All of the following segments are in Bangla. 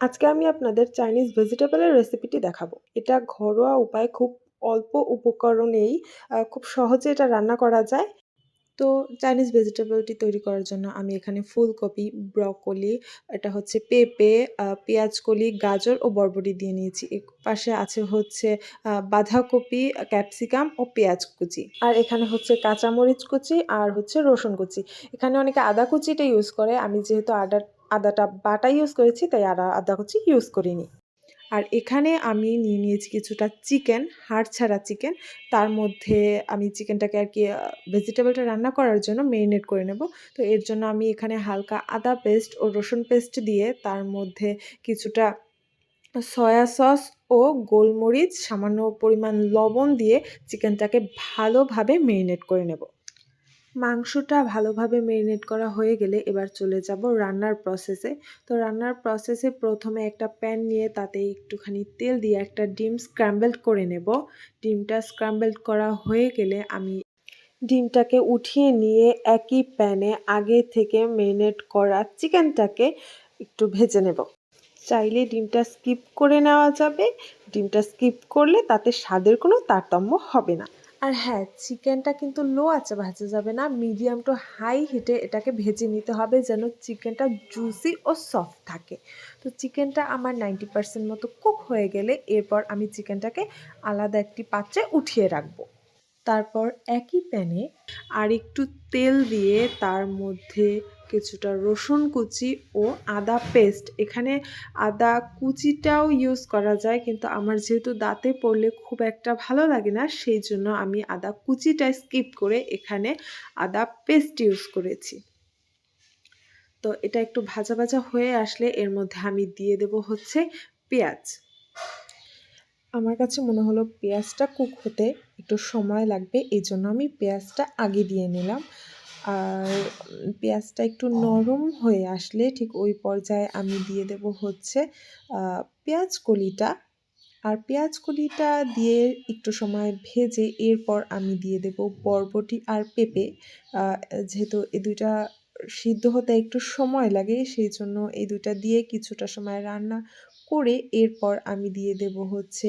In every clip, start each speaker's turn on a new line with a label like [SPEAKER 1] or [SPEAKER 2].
[SPEAKER 1] আজকে আমি আপনাদের চাইনিজ ভেজিটেবলের রেসিপিটি দেখাবো। এটা ঘরোয়া উপায় খুব অল্প উপকরণেই খুব সহজে এটা রান্না করা যায়। তো চাইনিজ ভেজিটেবলটি তৈরি করার জন্য আমি এখানে ফুলকপি, ব্রকলি, এটা হচ্ছে পেঁপে পেঁয়াজকলি, গাজর ও বরবটি দিয়ে নিয়েছি। পাশে আছে হচ্ছে বাঁধাকপি, ক্যাপসিকাম ও পেঁয়াজ কুচি। আর এখানে হচ্ছে কাঁচামরিচ কুচি আর হচ্ছে রসুন কুচি। এখানে অনেকে আদা কুচিটা ইউজ করে। আমি যেহেতু আদা আদাটা বাটা ইউজ করেছি, তাই আদা আদা কুচি ইউজ করিনি। আর এখানে আমি নিয়ে নিয়েছি কিছুটা চিকেন হাড় ছাড়া চিকেন তার মধ্যে আমি চিকেনটাকে আর কি ভেজিটেবলটা রান্না করার জন্য মেরিনেট করে নেব। তো এর জন্য আমি এখানে হালকা আদা পেস্ট ও রসুন পেস্ট দিয়ে তার মধ্যে কিছুটা সয়া সস ও গোলমরিচ, সামান্য পরিমাণ লবণ দিয়ে চিকেনটাকে ভালোভাবে মেরিনেট করে নেব। মাংসটা ভালোভাবে মেরিনেট করা হয়ে গেলে এবার চলে যাব রান্নার প্রসেসে তো রান্নার প্রসেসে প্রথমে একটা প্যান নিয়ে তাতে একটুখানি তেল দিয়ে একটা ডিম স্ক্র্যাম্বলড করে নেব। ডিমটা স্ক্র্যাম্বলড করা হয়ে গেলে আমি ডিমটাকে উঠিয়ে নিয়ে একই প্যানে আগে থেকে মেরিনেট করা চিকেনটাকে একটু ভেজে নেব। চাইলে ডিমটা স্কিপ করে নেওয়া যাবে। ডিমটা স্কিপ করলে তাতে স্বাদের কোনো তারতম্য হবে না। আর হ্যাঁ চিকেনটা কিন্তু লো আঁচে ভাজা যাবে না, মিডিয়াম টু হাই হিটে এটাকে ভেজে নিতে হবে যেন চিকেনটা জুসি ও সফট থাকে। তো চিকেনটা আমার নাইনটি পার্সেন্ট মতো কুক হয়ে গেলে এরপর আমি চিকেনটাকে আলাদা একটি পাত্রে উঠিয়ে রাখব। তারপর একই প্যানে আর একটু তেল দিয়ে তার মধ্যে কিছুটা রসুন কুচি ও আদা পেস্ট। এখানে আদা কুচিটাও ইউজ করা যায়, কিন্তু আমার যেহেতু দাঁতে পড়লে খুব একটা ভালো লাগে না, সেই জন্য আমি আদা কুচিটা স্কিপ করে এখানে আদা পেস্ট ইউজ করেছি। তো এটা একটু ভাজা ভাজা হয়ে আসলে এর মধ্যে আমি দিয়ে দেব হচ্ছে পেঁয়াজ। আমার কাছে মনে হলো পেঁয়াজটা কুক হতে একটু সময় লাগবে এই জন্য আমি পেঁয়াজটা আগে দিয়ে নিলাম। আর পেঁয়াজটা একটু নরম হয়ে আসলে ঠিক ওই পর্যায়ে আমি দিয়ে দেব হচ্ছে পেঁয়াজ কলিটা। আর পেঁয়াজ কলিটা দিয়ে একটু সময় ভেজে এরপর আমি দিয়ে দেব বরবটি আর পেঁপে। যেহেতু এ দুইটা সিদ্ধ হতে একটু সময় লাগে সেই জন্য এই দুইটা দিয়ে কিছুটা সময় রান্না করে এরপর আমি দিয়ে দেব হচ্ছে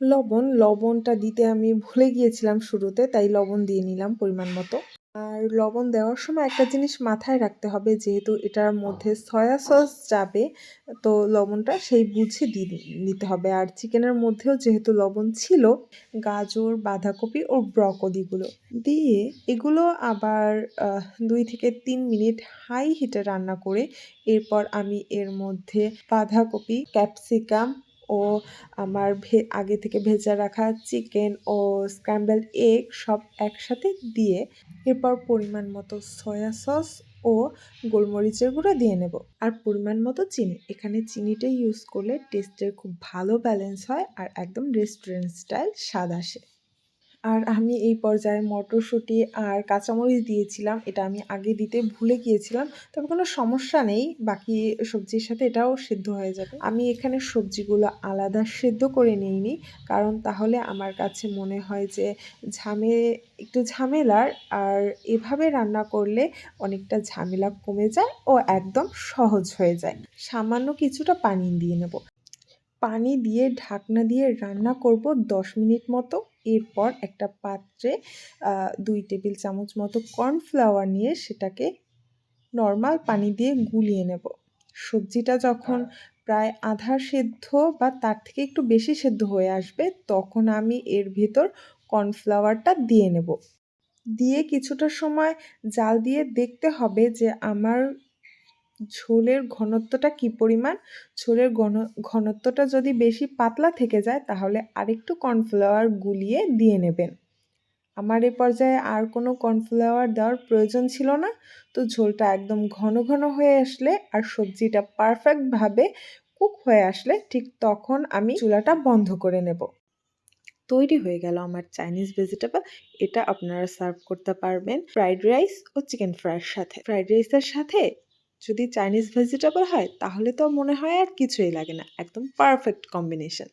[SPEAKER 1] লবণ। লবণটা দিতে আমি ভুলে গিয়েছিলাম শুরুতে তাই লবণ দিয়ে নিলাম পরিমাণ মতো। আর লবণ দেওয়ার সময় একটা জিনিস মাথায় রাখতে হবে, যেহেতু এটার মধ্যে সয়া সস যাবে, তো লবণটা সেই বুঝে দিয়ে নিতে হবে। আর চিকেনের মধ্যেও যেহেতু লবণ ছিল, গাজর, বাঁধাকপি ও ব্রকলিগুলো দিয়ে এগুলো আবার দুই থেকে তিন মিনিট হাই হিটে রান্না করে, এরপর আমি এর মধ্যে বাঁধাকপি, ক্যাপসিকাম ও আমার ভে, আগে থেকে ভেজা রাখা চিকেন ও স্ক্র্যাম্বেল এগ সব একসাথে দিয়ে এরপর পরিমাণ মতো সয়া সস ও গোলমরিচের গুঁড়ো দিয়ে নেব। আর পরিমাণ মতো চিনি। এখানে চিনিটা ইউজ করলে টেস্টের খুব ভালো ব্যালেন্স হয় আর একদম রেস্টুরেন্ট স্টাইল স্বাদ আসে। আর আমি এই পর্যায়ে মটরশুঁটি আর কাঁচামরিচ দিয়েছিলাম, এটা আমি আগে দিতে ভুলে গিয়েছিলাম। তবে কোনো সমস্যা নেই, বাকি সবজির সাথে এটাও সেদ্ধ হয়ে যাবে। আমি এখানে সবজিগুলো আলাদা সেদ্ধ করে নিইনি, কারণ তাহলে আমার কাছে মনে হয় যে ঝামে, একটু ঝামেলার, আর এভাবে রান্না করলে অনেকটা ঝামেলা কমে যায় ও একদম সহজ হয়ে যায়। সামান্য কিছুটা পানি দিয়ে নেব। পানি দিয়ে ঢাকনা দিয়ে রান্না করব দশ মিনিট মতো। এরপর একটা পাত্রে দুই টেবিল চামচ মতো কর্নফ্লাওয়ার নিয়ে সেটাকে নর্মাল পানি দিয়ে গুলিয়ে নেব। সবজিটা যখন প্রায় আধা সেদ্ধ বা তার থেকে একটু বেশি সেদ্ধ হয়ে আসবে, তখন আমি এর ভিতর কর্নফ্লাওয়ারটা দিয়ে নেব। দিয়ে কিছুটা সময় জাল দিয়ে দেখতে হবে যে আমার ঝোলের ঘনত্বটা কি পরিমাণ? ঝোলের ঘন ঘনত্বটা যদি বেশি পাতলা থেকে যায়, তাহলে আরেকটু কর্নফ্লাওয়ার গুলিয়ে দিয়ে নেবেন। আমার এ পর্যায়ে আর কোনো কর্নফ্লাওয়ার দেওয়ার প্রয়োজন ছিল না। তো ঝোলটা একদম ঘন ঘন হয়ে আসলে আর সবজিটা পারফেক্টভাবে কুক হয়ে আসলে ঠিক তখন আমি চুলাটা বন্ধ করে নেব। তৈরি হয়ে গেল আমার চাইনিজ ভেজিটেবল। এটা আপনারা সার্ভ করতে পারবেন ফ্রাইড রাইস ও চিকেন ফ্রাইয়ের সাথে। ফ্রাইড রাইসের সাথে যদি চাইনিজ ভেজিটেবল হয়, তাহলে তো মনে হয় আর কিছুই লাগে না। একদম পারফেক্ট কম্বিনেশন